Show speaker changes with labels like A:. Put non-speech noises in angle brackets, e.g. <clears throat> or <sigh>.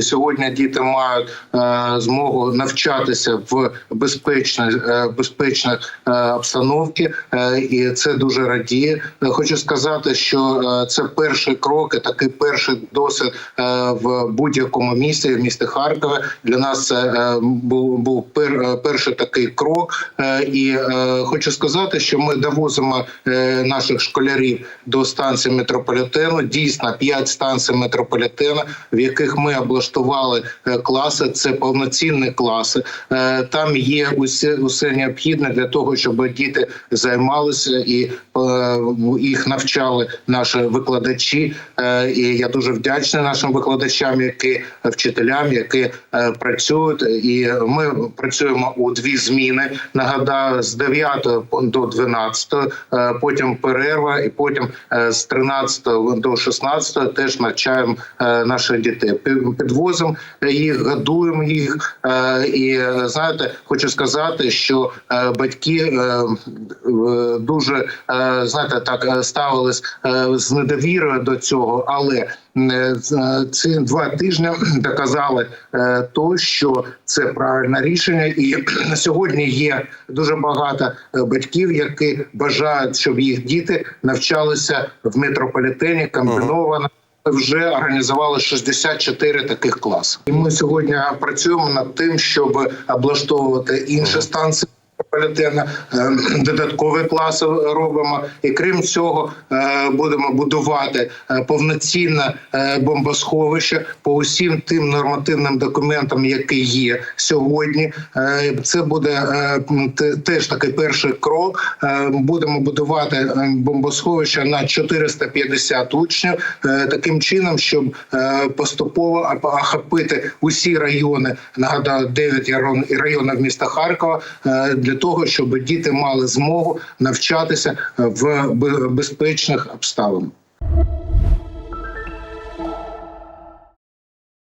A: Сьогодні діти мають е, змогу навчатися в безпечній е, безпечних е, обстановці, е, і це дуже радіє. Хочу сказати, що це перший крок, і такий перший досвід в будь-якому місті, в місті Харкові. Для нас це був, був пер, перший такий крок. І хочу сказати, що ми довозимо наших школярів до станції метрополітену. Дійсно, п'ять станцій метрополітену, в яких ми облаштували е, класи. Це повноцінні класи. Е, Там є усе, усе необхідне для того, щоб діти займалися і е, їх навчали наші викладачі. І я дуже вдячний нашим викладачам, які вчителям, які працюють. І ми працюємо у дві зміни. Нагадаю, з 9 до 12, е, потім перерва, і потім з 13 до 16 теж навчаємо наших дітей. Пі- Підвозимо їх, годуємо їх. Е, І е, знаєте, хочу сказати, що е, батьки е, е, дуже е, знаєте, так е, ставились е, з недовірою до цього, але е, ці два тижні <clears throat> доказали е, то, що це правильне рішення, і на <clears throat> сьогодні є дуже багато е, батьків, які бажають, щоб їх діти навчалися в метрополітені комбіновано. Вже організували 64 таких класи. І ми сьогодні працюємо над тим, щоб облаштовувати інші станції. Метрополітену, е, додаткові класи робимо, і крім цього, е, будемо будувати е, повноцінне бомбосховище по усім тим нормативним документам, які є сьогодні. Це буде теж такий перший крок. Будемо будувати бомбосховище на 450 учнів, таким чином, щоб поступово охопити усі райони. Нагадаю, 9 районів міста Харкова для того, щоб діти мали змогу навчатися в бе- безпечних обставинах.